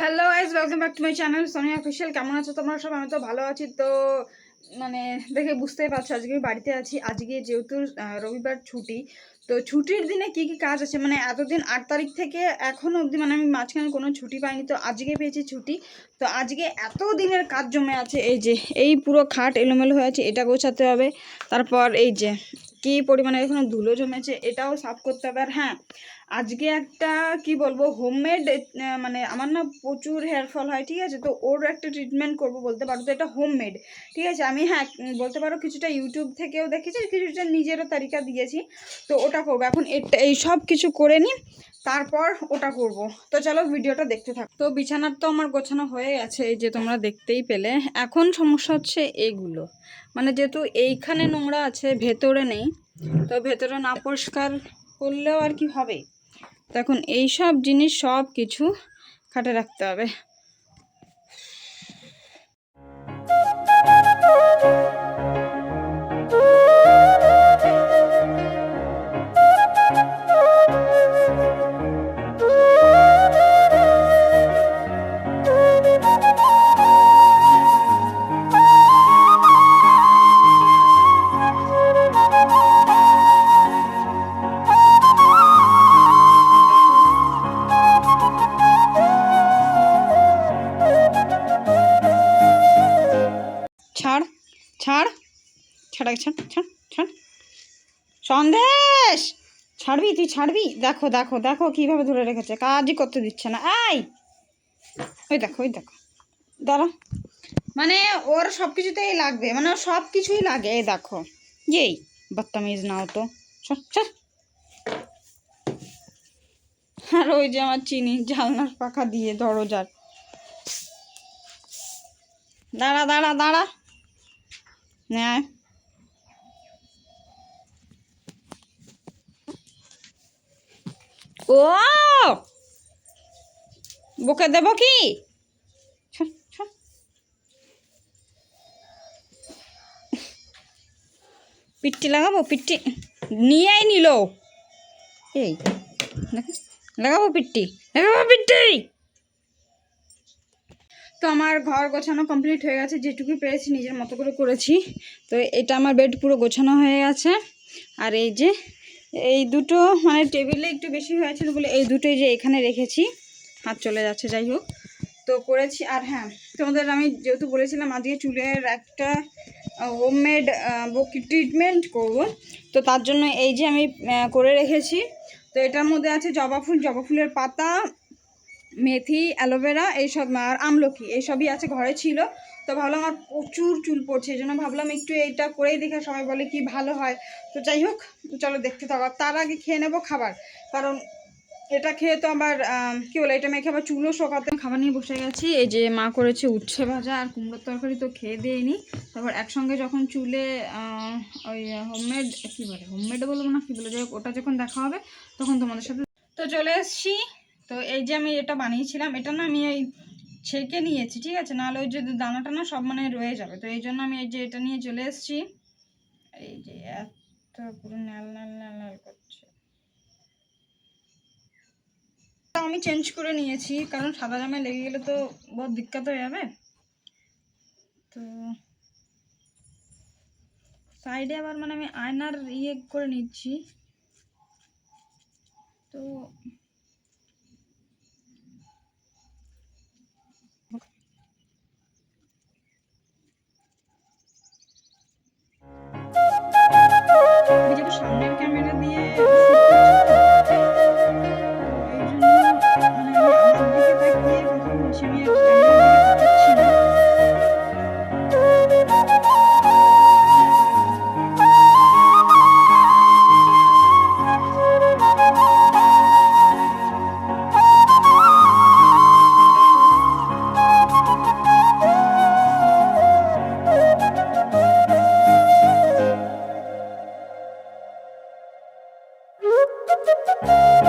Hello guys welcome back to my channel Sonia official কেমন আছো তোমরা? সব আমি তো ভালো আছি। তো মানে দেখে বুঝতেই পারছ, আজকে আমি বাড়িতে আছি। আজকে যেহেতু রবিবার ছুটি, তো ছুটির দিনে কি কি কাজ আছে? মানে এতদিন আট তারিখ থেকে এখনও অবধি মানে আমি মাঝখানে কোনো ছুটি পাইনি। তো আজকে পেয়েছি ছুটি। তো আজকে এত দিনের কাজ জমে আছে, এই যে, এই পুরো খাট এলোমেলো হয়ে আছে, এটা গোছাতে হবে। তারপর এই যে, কি পরিমাণে এখানে ধুলো জমেছে, এটাও সাফ করতে হবে। আর হ্যাঁ আজকে একটা, কি বলব হোমমেড মানে আমার না প্রচুর হেয়ার ফল হয়, ঠিক আছে? তো ওর একটা ট্রিটমেন্ট করব বলতে পারো, তো এটা হোমমেড ঠিক আছে? আমি হ্যাঁ বলতে পারো কিছুটা ইউটিউব থেকেও দেখেছি কিছুটা নিজেরও তালিকা দিয়েছি, তো ওটা করব। এখন এটা, এই সব কিছু করে নিই, তারপর ওটা করব। তো চলো ভিডিওটা দেখতে থাক। তো বিছানার তো আমার গোছানো হয়ে গেছে, এই যে তোমরা দেখতেই পেলে। এখন সমস্যা হচ্ছে এইগুলো মানে যেহেতু এইখানে নোংরা আছে, ভেতরে নেই, তো ভেতরে না পরিষ্কার করলেও আর কি হবে? তো এখন এই সব জিনিস সব কিছু খাটে রাখতে হবে। ছাড় ছাড় ছাড়। সন্দেশ! ছাড়বি, তুই ছাড়বি? দেখো দেখো দেখো কীভাবে ধরে রেখেছে। কাজই করতে দিচ্ছে না। আই ওই দেখো ওই দেখো। দাঁড়া। মানে ওর সব কিছুতেই লাগবে। মানে ওর সব কিছুই লাগে। এই দেখো। যেই বদতামিজ নাও তো। আর ওই যে আমার চিনি জালনার পাখা দিয়ে দরজার দাঁড়া দাঁড়া দাঁড়া। নেয় ও! বুকে দেব কি। পিট্টি লাগাবো পিট্টি নিয়েই নিল। এই লাগাবো পিট্টি লাগাবো পিট্টি তো আমার ঘর গোছানো কমপ্লিট হয়ে গেছে, যেটুকু পেরেছি নিজের মতো করে করেছি। তো এটা আমার বেড পুরো গোছানো হয়ে গেছে। আর এই যে এই দুটো মানে টেবিলে একটু বেশি হয়েছিল বলে এই দুটোই যে এখানে রেখেছি, হাত চলে যাচ্ছে, যাই হোক। তো করেছি, আর হ্যাঁ তোমাদের আমি যেহেতু বলেছিলাম, আজকে চুলের একটা হোমমেড ট্রিটমেন্ট করব। তো তার জন্য এই যে আমি করে রেখেছি। তো এটার মধ্যে আছে জবা ফুল, জবা ফুলের পাতা, মেথি, অ্যালোভেরা, এইসব, আর আমলকি, এইসবই আছে, ঘরে ছিল। তো ভাবলাম আমার প্রচুর চুল পড়ছে, এই জন্য ভাবলাম একটু এইটা করেই দেখে সবাই বলে কি ভালো হয়। তো যাই হোক, চলো দেখতে থাকো। তার আগে খেয়ে নেব খাবার, কারণ এটা খেয়ে তো আবার কি বলে, এটা মেখে আবার চুলও শোকাতে খাবার নিয়ে বসে গেছি, এই যে মা করেছে উচ্ছে ভাজা আর কুমড়োর তরকারি তো খেয়ে দিইনি। তারপর একসঙ্গে যখন চুলে ওই হোমমেড কী বলে হোমমেড বলব না, কী বলে, যাই ওটা যখন দেখা হবে, তখন তোমাদের সাথে তো চলে এসছি। তো এই যে আমি এটা বানিয়েছিলাম, এটা না আমি এই ছেঁকে নিয়েছি, ঠিক আছে? নাহলে ওই যে দানা টানা সব মানে রয়ে যাবে। তো এই জন্য আমি এই যে এটা নিয়ে চলে এসেছি। এই যে এত পুরো ন্যাল ন্যাল ন্যাল ন্যাল করছে। আমি চেঞ্জ করে নিয়েছি, কারণ সাদা জামায় লেগে গেলে তো বহুত দিক্কত হয়ে যাবে। তো সাইডে আবার মানে আমি আয়নার ইয়ে করে নিচ্ছি। তো Música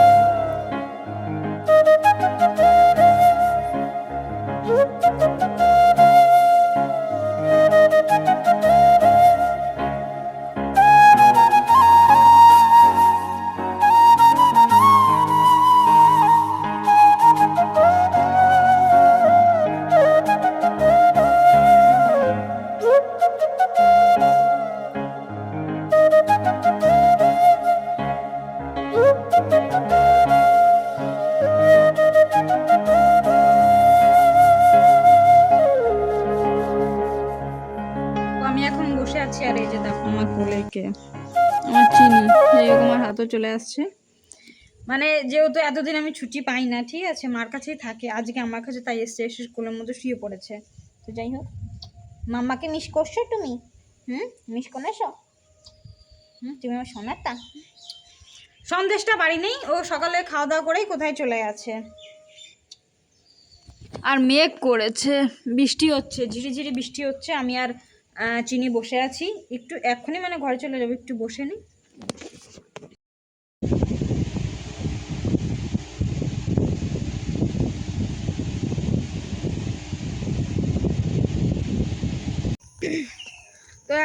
যাই হোক আমার হাতও চলে আসছে। মানে যেহেতু এতদিন আমি ছুটি পাই না ঠিক আছে মার কাছেই থাকে আজকে আমার কাছে তাই এসছে এসে স্কুলের মধ্যে শুয়ে পড়েছে। তো যাই হোক মাম্মাকে মিস করছ তুমি? হুম? মিস করেছ? হুম তুমি আমার শোনাতা সন্দেশটা বাড়ি নেই ও সকালে খাওয়া দাওয়া করেই কোথায় চলে গেছে। আর মেঘ করেছে বৃষ্টি হচ্ছে। ঝিরিঝিরি বৃষ্টি হচ্ছে আমি আর চিনি বসে আছি। একটু এক্ষুনি মানে ঘরে চলে যাব একটু বসে নিই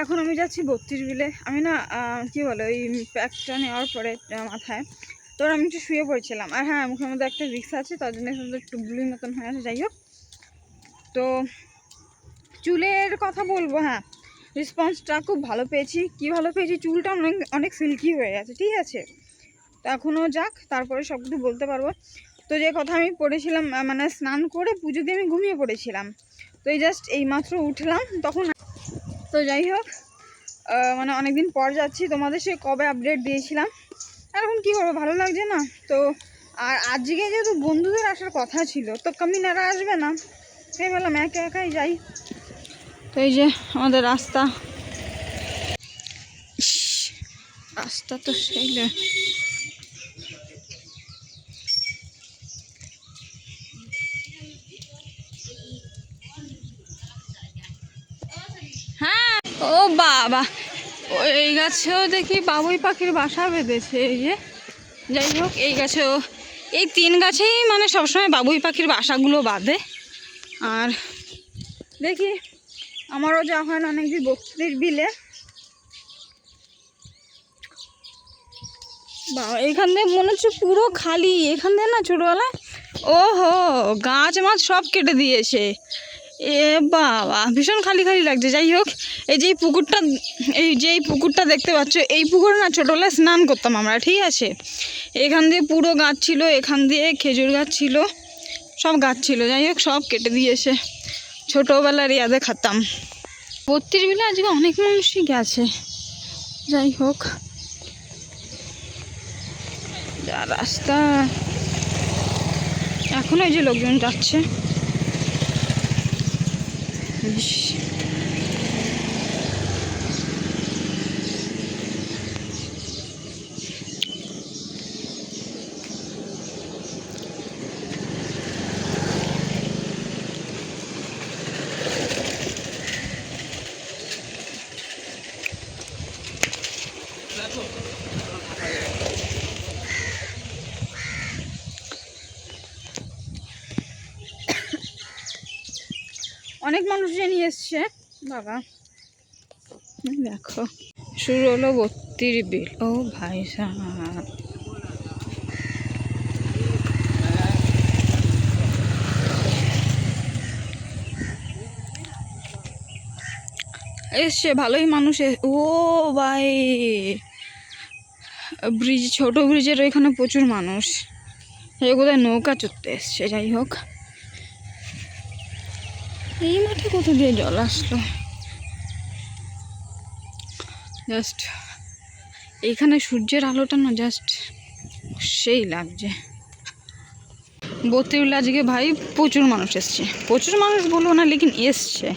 এখন আমি যাচ্ছি বত্রিশ বিলে। আমি না কি বলে, ওই প্যাকটা নেওয়ার পরে মাথায়। তো আমি একটু শুয়ে পড়েছিলাম। আর হ্যাঁ মুখের মধ্যে একটা রিক্স আছে, তার জন্য একটু ব্লুই মতন হয়ে আছে, যাই হোক। তো চুলের কথা বলব হ্যাঁ। রেসপন্সটা খুব ভালো পেয়েছি। কি ভালো পেয়েছি? চুলটা অনেক অনেক সিল্কি হয়ে গেছে, ঠিক আছে? তো এখনও যাক, তারপরে সব কিছু বলতে পারব। তো যে কথা আমি পড়েছিলাম মানে স্নান করে পুজো দিয়ে আমি ঘুমিয়ে পড়েছিলাম। তো এই জাস্ট এইমাত্র উঠলাম, তখন তো যাই হোক মানে অনেকদিন পর যাচ্ছি, তোমাদের সে কবে আপডেট দিয়েছিলাম? এখন কী করব, ভালো লাগছে না? তো আর আজকে যেহেতু বন্ধুদের আসার কথা ছিল, তো কামিনারা আসবে না? তাই বললাম, একা একাই যাই। তো এই যে আমাদের রাস্তা। রাস্তা তো সেই লে- হ্যাঁ ও বাবা। এই গাছেও দেখি বাবুই পাখির বাসা বেঁধেছে, এই যে। যাই হোক, এই গাছেও, এই তিন গাছেই মানে সবসময় বাবুই পাখির বাসাগুলো বাঁধে। আর দেখি, আমারও যা হয় না অনেক বত্রিশ বিলে। বাবা, এখান দিয়ে মনে হচ্ছে পুরো খালি, এখান দিয়ে না ছোটোবেলায়? ওহো গাছ মাছ সব কেটে দিয়েছে। এ বাবা, ভীষণ খালি খালি লাগছে। যাই হোক, এই যে পুকুরটা, এই যে এই পুকুরটা দেখতে পাচ্ছ, এই পুকুরে না ছোটোবেলায় স্নান করতাম আমরা, ঠিক আছে? এখান দিয়ে পুরো গাছ ছিল, এখান দিয়ে খেজুর গাছ ছিল, সব গাছ ছিল। যাই হোক, সব কেটে দিয়েছে। ছোটোবেলার ইয়াদে খাতাম। বত্রিশ বিলে আজকে অনেক মানুষই গেছে। যাই হোক, যা রাস্তা। এখনও এই যে লোকজন যাচ্ছে। 是。মানুষ নিয়ে এসছে। বাবা দেখো। শুরু হলো বত্রিশ বিল। ও ভাই এসছে, ভালোই মানুষ ও ভাই। ব্রিজ, ছোট ব্রিজের ওইখানে প্রচুর মানুষ। কোথায় নৌকা চড়তে এসছে, যাই হোক। এই মাঠে কোথা দিয়ে জল আসলো? জাস্ট এইখানে সূর্যের আলোটা না জাস্ট সেই লাগছে। বত্রিউল্লা আজকে ভাই প্রচুর মানুষ এসছে। প্রচুর মানুষ বলব না, লেকিন এসছে।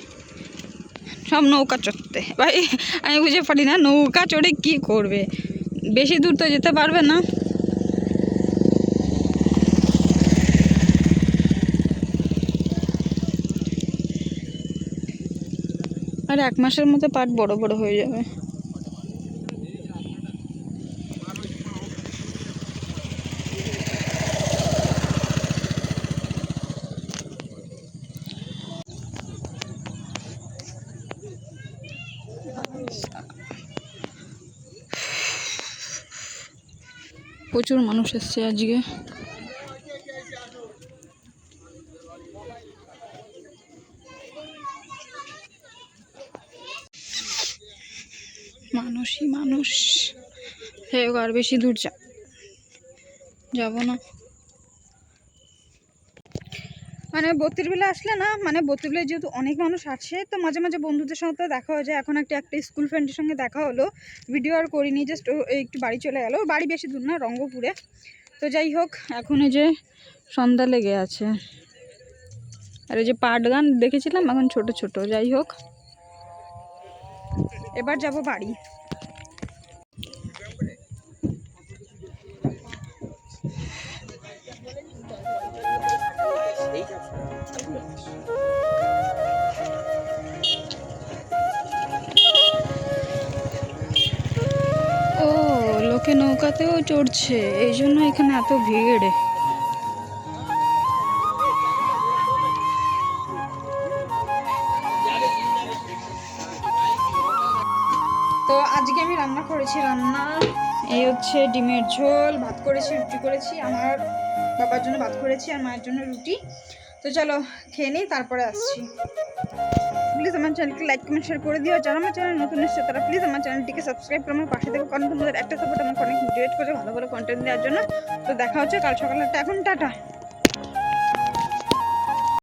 সব নৌকা চড়তে। ভাই, আমি বুঝে পারি না নৌকা চড়ে কি করবে? বেশি দূর তো যেতে পারবে না। আর এক মাসের মধ্যে পাট বড় বড় হয়ে যাবে। প্রচুর মানুষ এসছে আজকে। মানুষই মানুষ। আর বেশি দূর যা যাব না। মানে বত্রিবেলা আসলে না মানে বত্রিবেলায় যেহেতু অনেক মানুষ আছে, তো মাঝে মাঝে বন্ধুদের সঙ্গে দেখা হয়ে যায়। এখন একটা একটা স্কুল ফ্রেন্ডের সঙ্গে দেখা হলো। ভিডিও আর করিনি জাস্ট একটু বাড়ি চলে গেল। বাড়ি বেশি দূর না, রঙ্গপুরে। তো যাই হোক, এখন এই যে সন্ধ্যা লেগে আছে। আর এই যে পাট গান দেখেছিলাম, এখন ছোট ছোট। যাই হোক। এবার যাব বাড়ি। ও লোকে নৌকাতেও চড়ছে এই জন্য এখানে এত ভিড়। হচ্ছে ডিমের ঝোল, ভাত করেছি, রুটি করেছি, আমার বাবার জন্য ভাত করেছি আর মায়ের জন্য রুটি। তো চলো খেয়ে নিই, তারপরে আসছি। প্লিজ আমার চ্যানেলকে লাইক, কমেন্ট, শেয়ার করে দিও। যারা আমার চ্যানেল নতুন এসেছে, তারা প্লিজ আমার চ্যানেলটিকে সাবস্ক্রাইব করে আমার পাশে থেকে কারণ তোমাদের একটা সাপোর্ট আমাকে অনেক মোটিভেট করে, ভালো ভালো কন্টেন্ট দেওয়ার জন্য। তো দেখা হচ্ছে কাল সকালে। এখন টাটা।